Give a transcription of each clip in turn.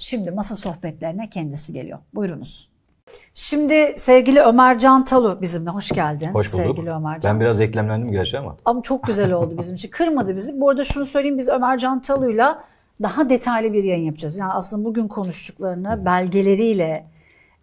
Şimdi masa sohbetlerine kendisi geliyor. Buyurunuz. Şimdi sevgili Ömer Can Talu bizimle. Hoş geldin. Hoş bulduk. Sevgili Ömer Can. Ben biraz eklemlendim gerçi ama. Ama çok güzel oldu bizim için. Kırmadı bizi. Bu arada şunu söyleyeyim biz Ömer Can Talu'yla daha detaylı bir yayın yapacağız. Yani aslında bugün konuştuklarını belgeleriyle,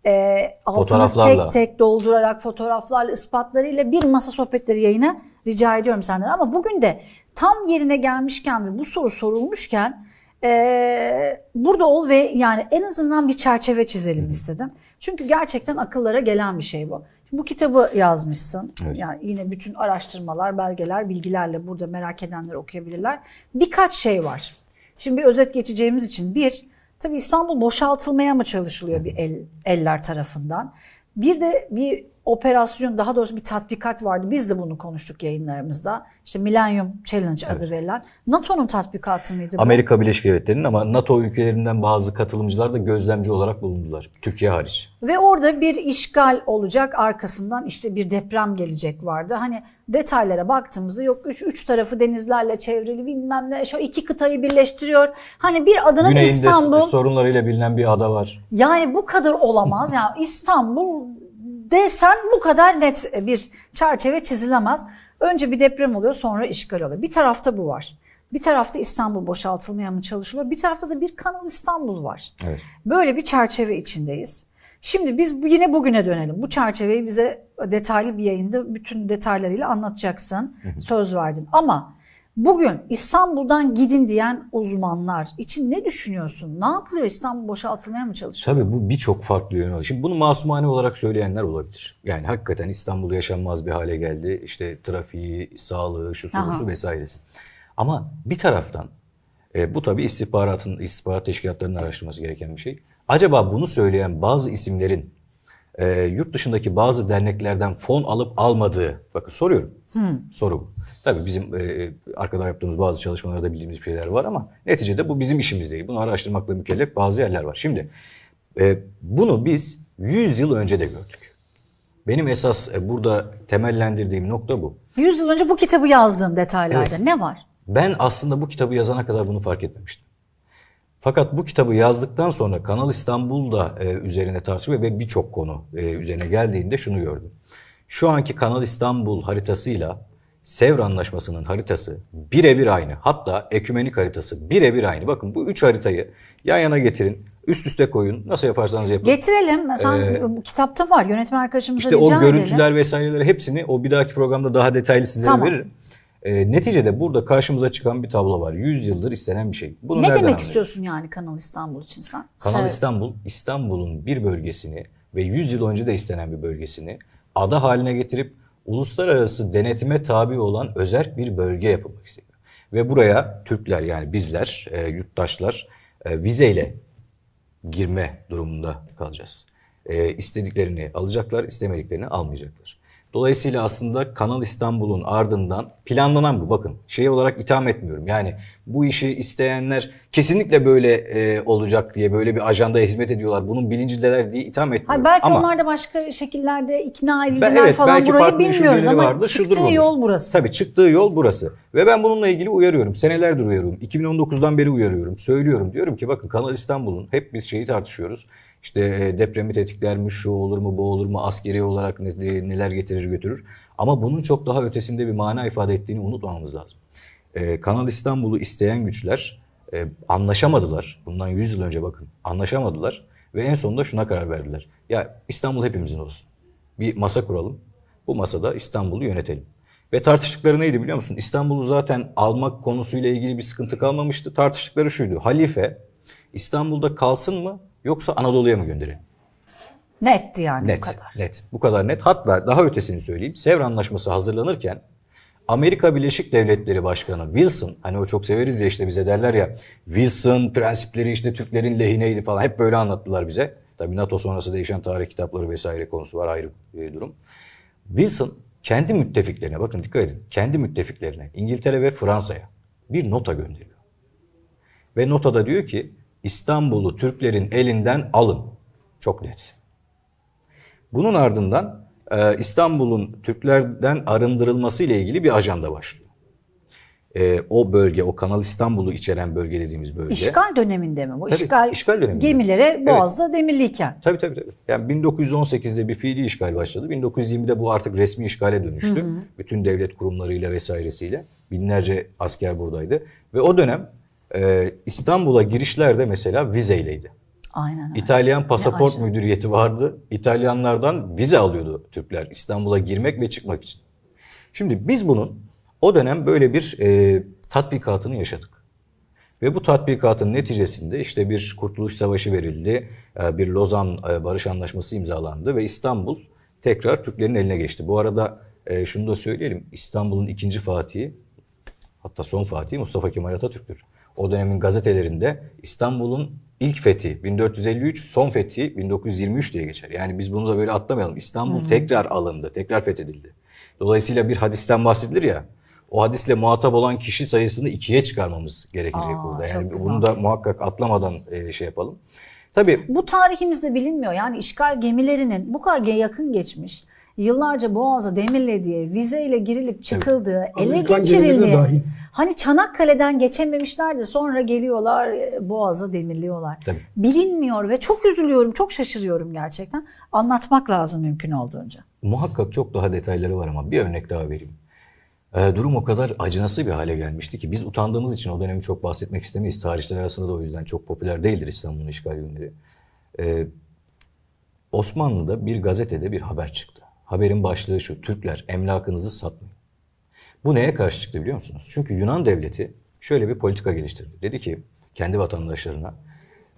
e, altını Fotoğraflarla. tek tek doldurarak, fotoğraflarla, ispatlarıyla bir masa sohbetleri yayına rica ediyorum senden. Ama bugün de tam yerine gelmişken ve bu soru sorulmuşken e, burada ol ve yani en azından bir çerçeve çizelim istedim. Çünkü gerçekten akıllara gelen bir şey bu. Bu kitabı yazmışsın. Evet. Yani yine bütün araştırmalar, belgeler, bilgilerle burada merak edenler okuyabilirler. Birkaç şey var. Şimdi bir özet geçeceğimiz için bir, tabii İstanbul boşaltılmaya mı çalışılıyor bir el, eller tarafından? Bir de bir operasyon, daha doğrusu bir tatbikat vardı. Biz de bunu konuştuk yayınlarımızda. İşte Millennium Challenge adı verilen. NATO'nun tatbikatı mıydı bu? Amerika Birleşik Devletleri'nin ama NATO ülkelerinden bazı katılımcılar da gözlemci olarak bulundular. Türkiye hariç. Ve orada bir işgal olacak arkasından işte bir deprem gelecek vardı. Hani detaylara baktığımızda yok üç, üç tarafı denizlerle çevrili bilmem ne şu iki kıtayı birleştiriyor. Hani bir adının Güneyinde İstanbul sorunlarıyla bilinen bir ada var. yani bu kadar olamaz. Yani İstanbul desen bu kadar net bir çerçeve çizilemez. Önce bir deprem oluyor sonra işgal oluyor. Bir tarafta bu var. Bir tarafta İstanbul boşaltılmaya mı çalışılıyor? Bir tarafta da bir Kanal İstanbul var. Evet. Böyle bir çerçeve içindeyiz. Şimdi biz yine bugüne dönelim. Bu çerçeveyi bize detaylı bir yayında bütün detaylarıyla anlatacaksın. Söz verdin. Ama bugün İstanbul'dan gidin diyen uzmanlar için ne düşünüyorsun? Ne yapılıyor? İstanbul boşaltılmaya mı çalışıyor? Tabii bu birçok farklı yönü var. Şimdi bunu masumane olarak söyleyenler olabilir. Yani hakikaten İstanbul yaşanmaz bir hale geldi. İşte trafiği, sağlığı, şu sorusu vesairesi. Ama bir taraftan e, bu tabii istihbaratın, istihbarat teşkilatlarının araştırması gereken bir şey. Acaba bunu söyleyen bazı isimlerin e, yurt dışındaki bazı derneklerden fon alıp almadığı, bakın soruyorum. Soru bu. Tabii bizim e, arkada yaptığımız bazı çalışmalarda bildiğimiz şeyler var ama neticede bu bizim işimiz değil. Bunu araştırmakla mükellef bazı yerler var. Şimdi e, bunu biz 100 yıl önce de gördük. Benim esas e, burada temellendirdiğim nokta bu. 100 yıl önce bu kitabı yazdığın detaylarda ne var? Ben aslında bu kitabı yazana kadar bunu fark etmemiştim. Fakat bu kitabı yazdıktan sonra Kanal İstanbul'da e, üzerine tartışıyor ve birçok konu e, üzerine geldiğinde şunu gördüm. Şu anki Kanal İstanbul haritasıyla Sevr Anlaşması'nın haritası birebir aynı. Hatta ekümenik haritası birebir aynı. Bakın bu üç haritayı yan yana getirin, üst üste koyun. Nasıl yaparsanız yapın. Getirelim. Mesela bu kitapta var. Yönetmen arkadaşımıza Ee, İşte rica o edelim. görüntüler vesaireleri hepsini o bir dahaki programda daha detaylı sizlere Tamam. veririm. E, neticede burada karşımıza çıkan bir tablo var. 100 yıldır istenen bir şey. Bunu Ne demek anlıyoruz? istiyorsun yani Kanal İstanbul için sen? Kanal Sev- İstanbul, İstanbul'un bir bölgesini ve 100 yıl önce de istenen bir bölgesini ada haline getirip uluslararası denetime tabi olan özerk bir bölge yapılmak isteniyor. Ve buraya Türkler yani bizler, e, yurttaşlar e, vizeyle girme durumunda kalacağız. E, istediklerini alacaklar, istemediklerini almayacaklar. Dolayısıyla aslında Kanal İstanbul'un ardından planlanan bu. Bakın şey olarak itham etmiyorum. Yani bu işi isteyenler kesinlikle böyle e, olacak diye böyle bir ajandaya hizmet ediyorlar. Bunun bilincindeler diye itham etmiyorum. Hayır, belki Ama onlar da başka şekillerde ikna edildiler ben, evet, falan belki burayı bilmiyoruz ama vardı, çıktığı yol burası. Tabii çıktığı yol burası. Ve ben bununla ilgili uyarıyorum. Senelerdir uyarıyorum. 2019'dan beri uyarıyorum. Söylüyorum. Diyorum ki bakın Kanal İstanbul'un hep biz şeyi tartışıyoruz. İşte e, depremi tetikler mi, şu olur mu, bu olur mu, askeri olarak ne- ne- neler getirir götürür. Ama bunun çok daha ötesinde bir mana ifade ettiğini unutmamamız lazım. E, Kanal İstanbul'u isteyen güçler e, anlaşamadılar. Bundan 100 yıl önce bakın anlaşamadılar. Ve en sonunda şuna karar verdiler. Ya İstanbul hepimizin olsun. Bir masa kuralım. Bu masada İstanbul'u yönetelim. Ve tartıştıkları neydi biliyor musun? İstanbul'u zaten almak konusuyla ilgili bir sıkıntı kalmamıştı. Tartıştıkları şuydu. Halife İstanbul'da kalsın mı yoksa Anadolu'ya mı gönderelim? Netti yani Net, bu kadar. net. Bu kadar net. Hatta daha ötesini söyleyeyim. Sevr Anlaşması hazırlanırken Amerika Birleşik Devletleri Başkanı Wilson, hani o çok severiz ya işte bize derler ya Wilson prensipleri işte Türklerin lehineydi falan hep böyle anlattılar bize. Tabii NATO sonrası değişen tarih kitapları vesaire konusu var ayrı bir durum. Wilson kendi müttefiklerine bakın dikkat edin. Kendi müttefiklerine İngiltere ve Fransa'ya bir nota gönderiyor. Ve notada diyor ki İstanbul'u Türklerin elinden alın. Çok net. Bunun ardından e, İstanbul'un Türklerden arındırılması ile ilgili bir ajanda başlıyor. e, o bölge, o Kanal İstanbul'u içeren bölge dediğimiz bölge. İşgal döneminde mi bu? Tabii, işgal, işgal döneminde. gemilere Boğaz'da demirliyken. Tabii tabii tabii. Yani 1918'de bir fiili işgal başladı. 1920'de bu artık resmi işgale dönüştü. Bütün devlet kurumlarıyla vesairesiyle. Binlerce asker buradaydı. Ve o dönem e, İstanbul'a girişler de mesela vizeyleydi. Aynen öyle. İtalyan pasaport acayip. müdüriyeti vardı. İtalyanlardan vize alıyordu Türkler İstanbul'a girmek ve çıkmak için. Şimdi biz bunun o dönem böyle bir e, tatbikatını yaşadık. Ve bu tatbikatın neticesinde işte bir Kurtuluş Savaşı verildi, e, bir Lozan e, Barış Anlaşması imzalandı ve İstanbul tekrar Türklerin eline geçti. Bu arada e, şunu da söyleyelim, İstanbul'un ikinci fatihi, hatta son fatihi Mustafa Kemal Atatürk'tür. O dönemin gazetelerinde İstanbul'un ilk fethi 1453, son fethi 1923 diye geçer. Yani biz bunu da böyle atlamayalım. İstanbul tekrar alındı, tekrar fethedildi. Dolayısıyla bir hadisten bahsedilir ya, o hadisle muhatap olan kişi sayısını ikiye çıkarmamız gerekecek Aa, burada. Yani bunu da muhakkak atlamadan e, şey yapalım. Tabii Bu tarihimizde bilinmiyor. Yani işgal gemilerinin bu kadar yakın geçmiş, yıllarca Boğaz'a demirlediği, vizeyle girilip çıkıldığı, ele Amerikan geçirildiği. Hani Çanakkale'den geçememişler de sonra geliyorlar e, Boğaz'a demirliyorlar. Tabii. Bilinmiyor ve çok üzülüyorum, çok şaşırıyorum gerçekten. Anlatmak lazım mümkün olduğunca. Muhakkak çok daha detayları var ama bir örnek daha vereyim. Ee, durum o kadar acınası bir hale gelmişti ki biz utandığımız için o dönemi çok bahsetmek istemeyiz. Tarihçiler arasında da o yüzden çok popüler değildir İstanbul'un işgal günleri. Ee, Osmanlı'da bir gazetede bir haber çıktı. Haberin başlığı şu, Türkler emlakınızı satmayın. Bu neye karşı çıktı biliyor musunuz? Çünkü Yunan devleti şöyle bir politika geliştirdi. Dedi ki kendi vatandaşlarına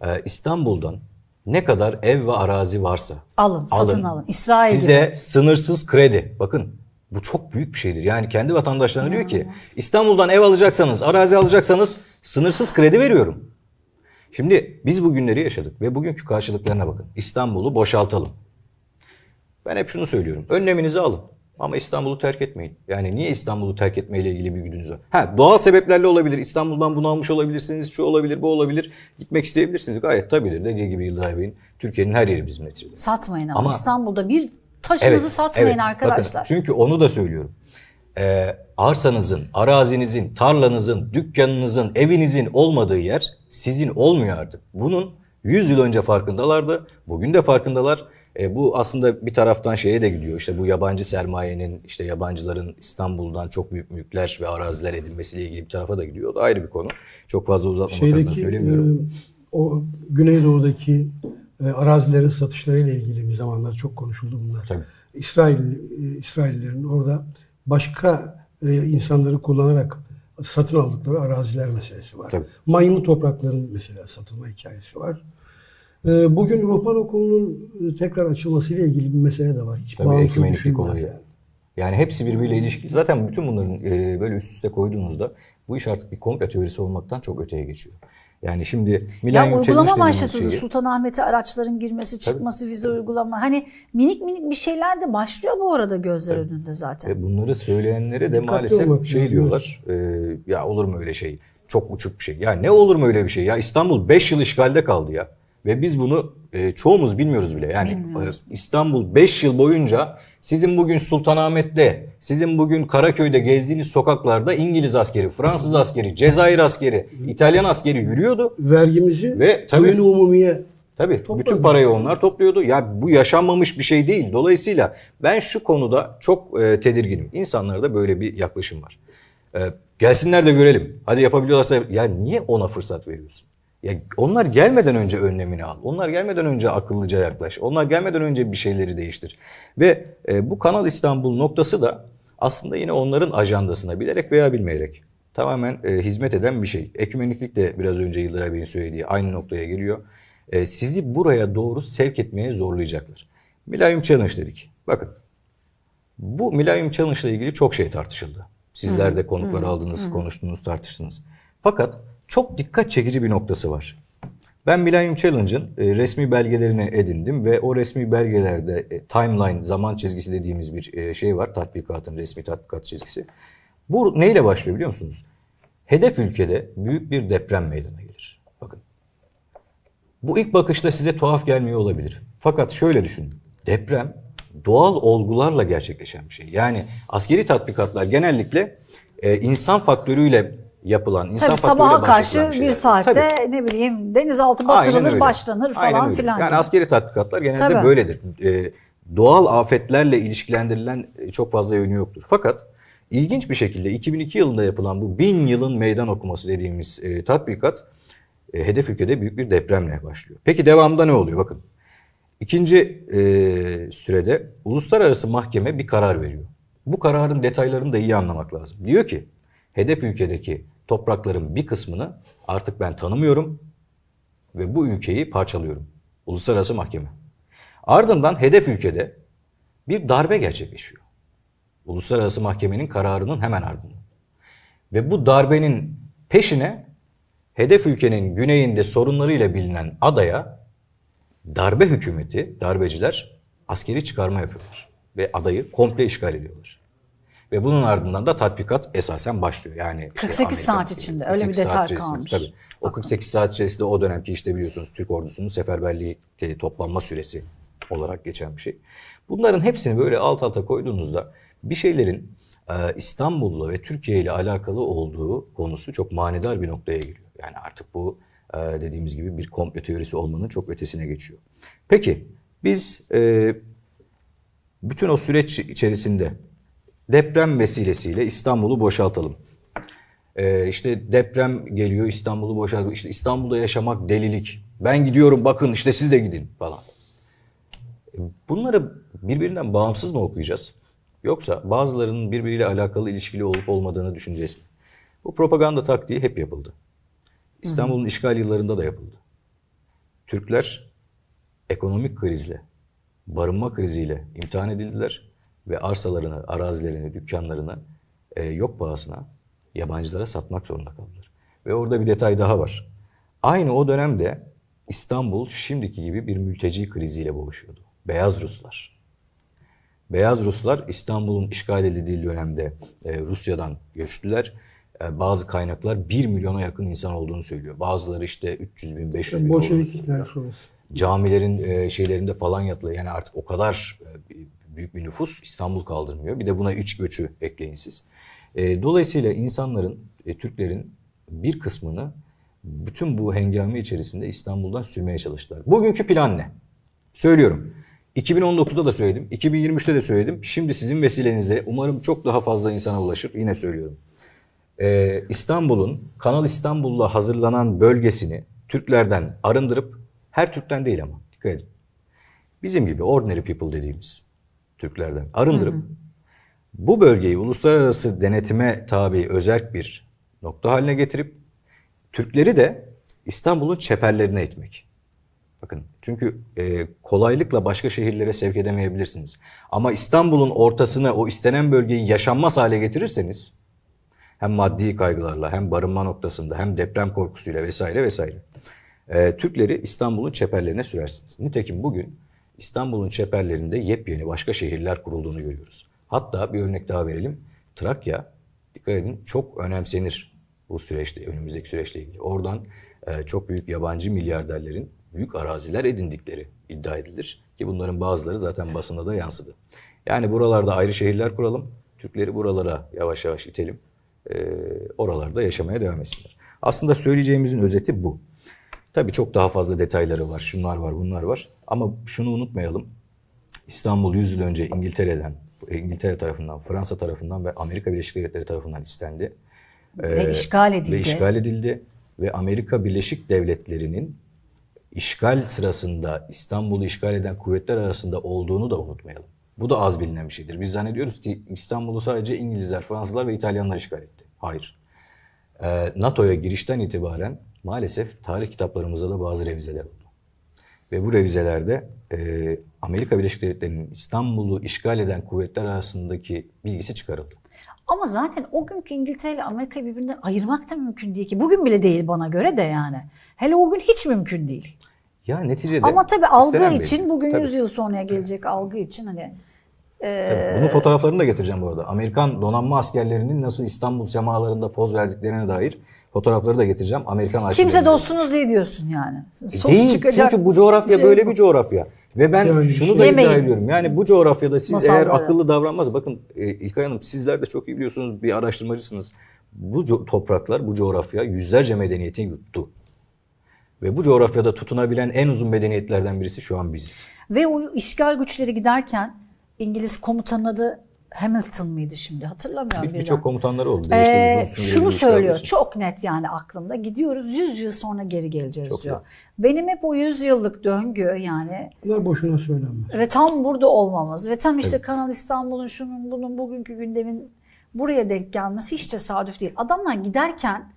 e, İstanbul'dan ne kadar ev ve arazi varsa Alın, satın alın. İsrail size gibi. sınırsız kredi. Bakın bu çok büyük bir şeydir. Yani kendi vatandaşlarına diyor ki İstanbul'dan ev alacaksanız, arazi alacaksanız sınırsız kredi veriyorum. Şimdi biz bu günleri yaşadık ve bugünkü karşılıklarına bakın. İstanbul'u boşaltalım. Ben hep şunu söylüyorum. Önleminizi alın. Ama İstanbul'u terk etmeyin. Yani niye İstanbul'u terk etmeyle ilgili bir güdünüz var? Ha doğal sebeplerle olabilir. İstanbul'dan bunalmış olabilirsiniz. Şu olabilir, bu olabilir. Gitmek isteyebilirsiniz. Gayet tabidir. Dediği gibi Yıldıray Bey'in Türkiye'nin her yeri bizim neticede. Satmayın ama, Ama- İstanbul'da bir taşınızı satmayın arkadaşlar. Bakın, çünkü onu da söylüyorum. Ee, arsanızın, arazinizin, tarlanızın, dükkanınızın, evinizin olmadığı yer sizin olmuyor artık. Bunun 100 yıl önce farkındalardı. Bugün de farkındalar. Ee, bu aslında bir taraftan şeye de gidiyor. İşte bu yabancı sermayenin, işte yabancıların İstanbul'dan çok büyük mülkler ve araziler edinmesiyle ilgili bir tarafa da gidiyor. O da ayrı bir konu. Çok fazla uzatmamak adına söylemiyorum. e, o Güneydoğu'daki e, arazilerin satışlarıyla ilgili bir zamanlar çok konuşuldu bunlar. Tabii. İsrail e, İsraillerin orada başka e, insanları kullanarak satın aldıkları araziler meselesi var. Tabii. Maymun toprakların mesela satılma hikayesi var. E, Bugün Ruhban Okulu'nun e, tekrar açılmasıyla ilgili bir mesele de var. Hiç Tabii bağımsız ekümeniklik olayı. yani. Yani hepsi birbiriyle ilişkili. Zaten bütün bunların e, böyle üst üste koyduğunuzda bu iş artık bir komplo teorisi olmaktan çok öteye geçiyor. Yani şimdi Ya Millennium Challenge uygulama başlatıldı. şeyi- Sultanahmet'e araçların girmesi, çıkması, vize uygulama. Hani minik minik bir şeyler de başlıyor bu arada gözler önünde zaten. Ve bunları söyleyenlere de Dikkatli maalesef şey diyorlar. e, ya olur mu öyle şey? Çok uçuk bir şey. Ya ne olur mu öyle bir şey? Ya İstanbul 5 yıl işgalde kaldı ya. Ve biz bunu e, çoğumuz bilmiyoruz bile. Yani Bilmiyoruz. e, İstanbul 5 yıl boyunca sizin bugün Sultanahmet'te, sizin bugün Karaköy'de gezdiğiniz sokaklarda İngiliz askeri, Fransız askeri, Cezayir askeri, İtalyan askeri yürüyordu. Vergimizi Ve tabii- oyun umumiye Tabii Topladı. bütün parayı onlar topluyordu. Ya bu yaşanmamış bir şey değil. Dolayısıyla ben şu konuda çok e, tedirginim. İnsanlarda böyle bir yaklaşım var. E, gelsinler de görelim. Hadi yapabiliyorlarsa ya niye ona fırsat veriyorsun? Ya onlar gelmeden önce önlemini al. Onlar gelmeden önce akıllıca yaklaş. Onlar gelmeden önce bir şeyleri değiştir. Ve e, bu Kanal İstanbul noktası da aslında yine onların ajandasına bilerek veya bilmeyerek tamamen e, hizmet eden bir şey. Ekümeniklik de biraz önce Yıldıray Bey'in söylediği aynı noktaya geliyor. E, sizi buraya doğru sevk etmeye zorlayacaklar. Millennium Challenge dedik. Bakın bu Millennium Challenge ile ilgili çok şey tartışıldı. Sizler de konukları aldınız, konuştunuz, tartıştınız. Fakat çok dikkat çekici bir noktası var. Ben Millennium Challenge'ın e, resmi belgelerini edindim ve o resmi belgelerde e, timeline, zaman çizgisi dediğimiz bir e, şey var. Tatbikatın resmi tatbikat çizgisi. Bu neyle başlıyor biliyor musunuz? Hedef ülkede büyük bir deprem meydana gelir. Bakın bu ilk bakışta size tuhaf gelmiyor olabilir. Fakat şöyle düşünün. Deprem doğal olgularla gerçekleşen bir şey. Yani askeri tatbikatlar genellikle insan faktörüyle yapılan, insan Tabii sabaha karşı bir saatte Tabii. ne bileyim denizaltı batırılır, başlanır Aynen falan öyle. filan. Yani gibi. askeri tatbikatlar genelde Tabii. böyledir. Ee, doğal afetlerle ilişkilendirilen e, çok fazla yönü yoktur. Fakat ilginç bir şekilde 2002 yılında yapılan bu bin yılın meydan okuması dediğimiz e, tatbikat e, hedef ülkede büyük bir depremle başlıyor. Peki devamında ne oluyor? Bakın. İkinci e, sürede uluslararası mahkeme bir karar veriyor. Bu kararın detaylarını da iyi anlamak lazım. Diyor ki hedef ülkedeki toprakların bir kısmını artık ben tanımıyorum ve bu ülkeyi parçalıyorum. Uluslararası mahkeme. Ardından hedef ülkede bir darbe gerçekleşiyor. Uluslararası mahkemenin kararının hemen ardından. Ve bu darbenin peşine hedef ülkenin güneyinde sorunlarıyla bilinen adaya darbe hükümeti, darbeciler askeri çıkarma yapıyorlar. Ve adayı komple işgal ediyorlar. Ve bunun ardından da tatbikat esasen başlıyor. Yani işte 48 Amerika saat içinde, öyle bir 48 detay kalmış. Tabii. O 48 saat içerisinde o dönemki işte biliyorsunuz Türk ordusunun seferberliği e, toplanma süresi olarak geçen bir şey. Bunların hepsini böyle alt alta koyduğunuzda bir şeylerin e, İstanbul'la ve Türkiye ile alakalı olduğu konusu çok manidar bir noktaya geliyor. Yani artık bu e, dediğimiz gibi bir komplo teorisi olmanın çok ötesine geçiyor. Peki biz bütün o süreç içerisinde deprem vesilesiyle İstanbul'u boşaltalım. Ee, işte deprem geliyor İstanbul'u boşaltıyor. İşte İstanbul'da yaşamak delilik. Ben gidiyorum bakın işte siz de gidin falan. Bunları birbirinden bağımsız mı okuyacağız? Yoksa bazılarının birbiriyle alakalı ilişkili olup olmadığını düşüneceğiz mi? Bu propaganda taktiği hep yapıldı. İstanbul'un işgal yıllarında da yapıldı. Türkler ekonomik krizle, barınma kriziyle imtihan edildiler ve arsalarını, arazilerini, dükkanlarını e, yok pahasına yabancılara satmak zorunda kaldılar. Ve orada bir detay daha var. Aynı o dönemde İstanbul şimdiki gibi bir mülteci kriziyle boğuşuyordu. Beyaz Ruslar. Beyaz Ruslar İstanbul'un işgal edildiği dönemde e, Rusya'dan göçtüler. E, bazı kaynaklar 1 milyona yakın insan olduğunu söylüyor. Bazıları işte 300 bin, 500 bin ihtilali sonrası. camilerin e, şeylerinde falan yatılı. Yani artık o kadar e, büyük bir nüfus İstanbul kaldırmıyor. Bir de buna üç göçü ekleyin siz. E, dolayısıyla insanların, e, Türklerin bir kısmını bütün bu hengame içerisinde İstanbul'dan sürmeye çalıştılar. Bugünkü plan ne? Söylüyorum. 2019'da da söyledim, 2023'te de söyledim. Şimdi sizin vesilenizle umarım çok daha fazla insana ulaşır. Yine söylüyorum. Ee, İstanbul'un Kanal İstanbul'la hazırlanan bölgesini Türklerden arındırıp her Türk'ten değil ama dikkat edin. Bizim gibi ordinary people dediğimiz Türklerden arındırıp bu bölgeyi uluslararası denetime tabi özerk bir nokta haline getirip Türkleri de İstanbul'un çeperlerine itmek. Bakın çünkü e, kolaylıkla başka şehirlere sevk edemeyebilirsiniz. Ama İstanbul'un ortasını o istenen bölgeyi yaşanmaz hale getirirseniz hem maddi kaygılarla hem barınma noktasında hem deprem korkusuyla vesaire vesaire. Ee, Türkleri İstanbul'un çeperlerine sürersiniz. Nitekim bugün İstanbul'un çeperlerinde yepyeni başka şehirler kurulduğunu görüyoruz. Hatta bir örnek daha verelim. Trakya, dikkat edin çok önemsenir bu süreçte, önümüzdeki süreçle ilgili. Oradan e, çok büyük yabancı milyarderlerin büyük araziler edindikleri iddia edilir. Ki bunların bazıları zaten basında da yansıdı. Yani buralarda ayrı şehirler kuralım. Türkleri buralara yavaş yavaş itelim e, oralarda yaşamaya devam etsinler. Aslında söyleyeceğimizin özeti bu. Tabii çok daha fazla detayları var. Şunlar var, bunlar var. Ama şunu unutmayalım. İstanbul 100 yıl önce İngiltere'den, İngiltere tarafından, Fransa tarafından ve Amerika Birleşik Devletleri tarafından istendi. Ve Ee, işgal edildi. Ve işgal edildi. Ve Amerika Birleşik Devletleri'nin işgal sırasında İstanbul'u işgal eden kuvvetler arasında olduğunu da unutmayalım. Bu da az bilinen bir şeydir. Biz zannediyoruz ki İstanbul'u sadece İngilizler, Fransızlar ve İtalyanlar işgal etti. Hayır. Ee, NATO'ya girişten itibaren maalesef tarih kitaplarımızda da bazı revizeler oldu. Ve bu revizelerde e, Amerika Birleşik Devletleri'nin İstanbul'u işgal eden kuvvetler arasındaki bilgisi çıkarıldı. Ama zaten o günkü İngiltere ile Amerika'yı birbirinden ayırmak da mümkün değil ki. Bugün bile değil bana göre de yani. Hele o gün hiç mümkün değil. Ya neticede Ama tabii algı bir- için bugün Tabii. 100 yıl sonraya gelecek algı için hani Tabii. Bunun fotoğraflarını da getireceğim bu arada. Amerikan donanma askerlerinin nasıl İstanbul semalarında poz verdiklerine dair Fotoğrafları da getireceğim. Amerikan arşivlerinde. Kimse dostunuz değil diyorsun yani. Sos E, Değil çıkacak çünkü bu coğrafya şey böyle bu. bir coğrafya. Ve ben Yani şunu şey- da iddia Yemeyin. ediyorum. Yani bu coğrafyada siz eğer Masalları. akıllı davranmaz. Bakın e, İlkay Hanım sizler de çok iyi biliyorsunuz bir araştırmacısınız. Bu co- topraklar, bu coğrafya yüzlerce medeniyeti yuttu. Ve bu coğrafyada tutunabilen en uzun medeniyetlerden birisi şu an biziz. Ve o işgal güçleri giderken İngiliz komutanın adı Hamilton mıydı şimdi hatırlamıyorum. Bir-. Birçok komutanları oldu. Değişti Ee, şunu bir söylüyor için. çok net yani aklımda gidiyoruz 100 yıl sonra geri geleceğiz Çok diyor. net. Benim hep o 100 yıllık döngü yani Bunlar boşuna söylenmez. ve tam burada olmamız ve tam işte Kanal İstanbul'un şunun bunun bugünkü gündemin buraya denk gelmesi hiç tesadüf değil. Adamlar giderken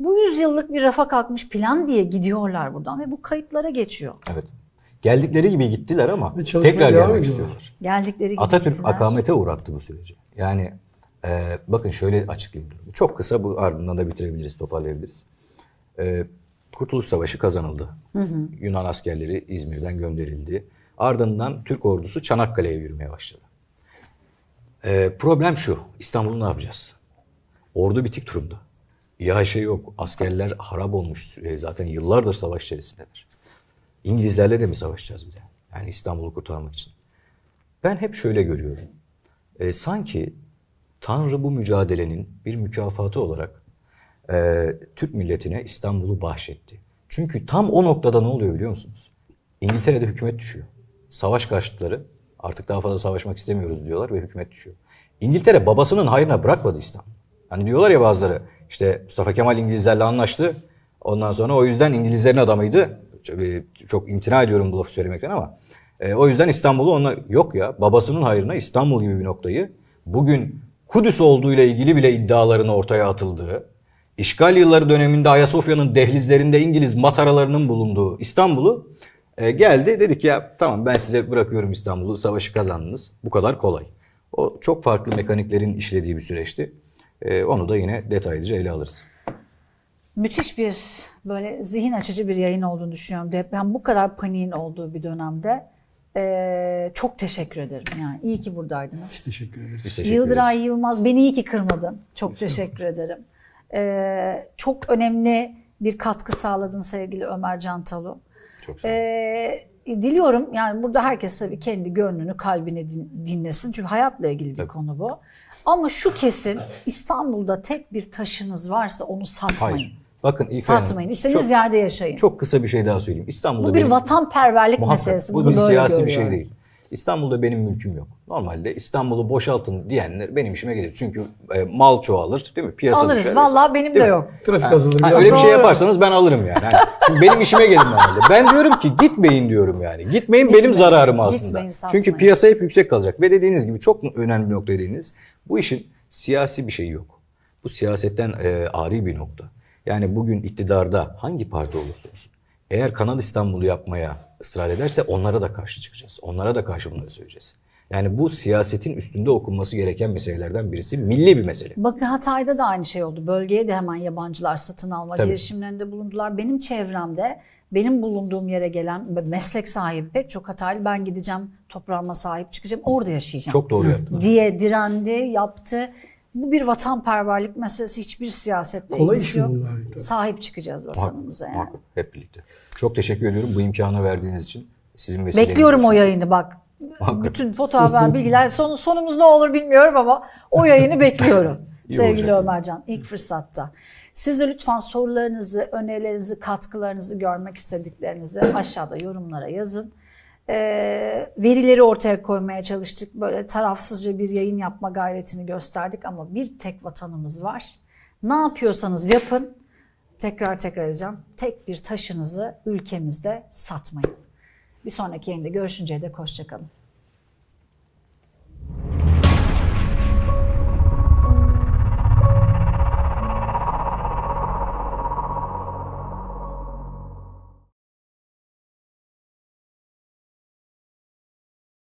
bu 100 yıllık bir rafa kalkmış plan diye gidiyorlar buradan ve bu kayıtlara geçiyor. Evet. Geldikleri gibi gittiler ama tekrar gelmek istiyorlar. Geldikleri gibi Atatürk gittiler. akamete uğrattı bu süreci. Yani e, bakın şöyle açıklayayım durumu. Çok kısa bu ardından da bitirebiliriz, toparlayabiliriz. E, Kurtuluş Savaşı kazanıldı. Yunan askerleri İzmir'den gönderildi. Ardından Türk ordusu Çanakkale'ye yürümeye başladı. E, problem şu, İstanbul'u ne yapacağız? Ordu bitik durumda. İHŞ yok, askerler harap olmuş. E, zaten yıllardır savaş içerisindeler. İngilizlerle de mi savaşacağız bir de? Yani İstanbul'u kurtarmak için. Ben hep şöyle görüyorum. E, sanki Tanrı bu mücadelenin bir mükafatı olarak e, Türk milletine İstanbul'u bahşetti. Çünkü tam o noktada ne oluyor biliyor musunuz? İngiltere'de hükümet düşüyor. Savaş karşıtları artık daha fazla savaşmak istemiyoruz diyorlar ve hükümet düşüyor. İngiltere babasının hayrına bırakmadı İstanbul. Hani diyorlar ya bazıları işte Mustafa Kemal İngilizlerle anlaştı. Ondan sonra o yüzden İngilizlerin adamıydı. Çok, e, çok imtina ediyorum bu lafı söylemekten ama e, o yüzden İstanbul'u ona yok ya babasının hayrına İstanbul gibi bir noktayı bugün Kudüs olduğuyla ilgili bile iddiaların ortaya atıldığı, işgal yılları döneminde Ayasofya'nın dehlizlerinde İngiliz mataralarının bulunduğu İstanbul'u e, geldi dedik ya tamam ben size bırakıyorum İstanbul'u savaşı kazandınız bu kadar kolay. O çok farklı mekaniklerin işlediği bir süreçti. E, onu da yine detaylıca ele alırız. Müthiş bir böyle zihin açıcı bir yayın olduğunu düşünüyorum. Ben bu kadar paniğin olduğu bir dönemde eee, çok teşekkür ederim. Yani iyi ki buradaydınız. Teşekkür ederiz. Biz teşekkür ederiz. Yıldıray Yılmaz beni iyi ki kırmadın. Çok teşekkür ederim. Eee, çok önemli bir katkı sağladın sevgili Ömer Cantalu. Çok sağ olun. Diliyorum yani burada herkes tabii kendi gönlünü kalbini din- dinlesin. Çünkü hayatla ilgili bir Tabii. konu bu. Ama şu kesin İstanbul'da tek bir taşınız varsa onu satmayın. Hayır. Bakın İlkay Hanım, Satmayın. İstediğiniz çok, yerde yaşayın. çok kısa bir şey daha söyleyeyim. İstanbul'da bu bir benim- vatanperverlik Muhakkak. meselesi. Bu bir siyasi bir görüyorum. şey değil. İstanbul'da benim mülküm yok. Normalde İstanbul'u boşaltın diyenler benim işime gelir. Çünkü e, mal çoğalır değil mi? Piyasa Alırız. düşer. Vallahi benim de mi? yok. Trafik Ha, azalır. ha, biraz öyle bir şey yaparsanız ben alırım yani. Hani, çünkü benim işime gelin normalde. Ben diyorum ki gitmeyin diyorum yani. Gitmeyin benim Gitmeyin, zararıma aslında. gitmeyin, satmayın. Çünkü piyasa hep yüksek kalacak. Ve dediğiniz gibi çok önemli bir nokta dediğiniz. Bu işin siyasi bir şeyi yok. Bu siyasetten e, ari bir nokta. Yani bugün iktidarda hangi parti olursa olsun eğer Kanal İstanbul'u yapmaya ısrar ederse onlara da karşı çıkacağız. Onlara da karşı bunları söyleyeceğiz. Yani bu siyasetin üstünde okunması gereken meselelerden birisi. Milli bir mesele. Bakın Hatay'da da aynı şey oldu. Bölgeye de hemen yabancılar satın alma Tabii. girişimlerinde bulundular. Benim çevremde benim bulunduğum yere gelen meslek sahibi pek çok Hataylı ben gideceğim toprağıma sahip çıkacağım orada yaşayacağım Çok doğru yaptılar. diye direndi, yaptı. Bu bir vatanperverlik meselesi hiçbir siyasetle Kolay ilgisi yok. bunlar? Sahip çıkacağız vatanımıza yani. Muhakkak, hep birlikte. Çok teşekkür ediyorum bu imkanı verdiğiniz için. Sizin. Bekliyorum o yayını bak. Muhakkak. Bütün fotoğraflar, bilgiler sonu, sonumuz ne olur bilmiyorum ama o yayını bekliyorum. Sevgili olacak. Ömercan ilk fırsatta. Siz de lütfen sorularınızı, önerilerinizi, katkılarınızı görmek istediklerinizi aşağıda yorumlara yazın. Ee, verileri ortaya koymaya çalıştık. Böyle tarafsızca bir yayın yapma gayretini gösterdik ama bir tek vatanımız var. Ne yapıyorsanız yapın. Tekrar tekrar edeceğim. Tek bir taşınızı ülkemizde satmayın. Bir sonraki yayında görüşünceye dek hoşçakalın.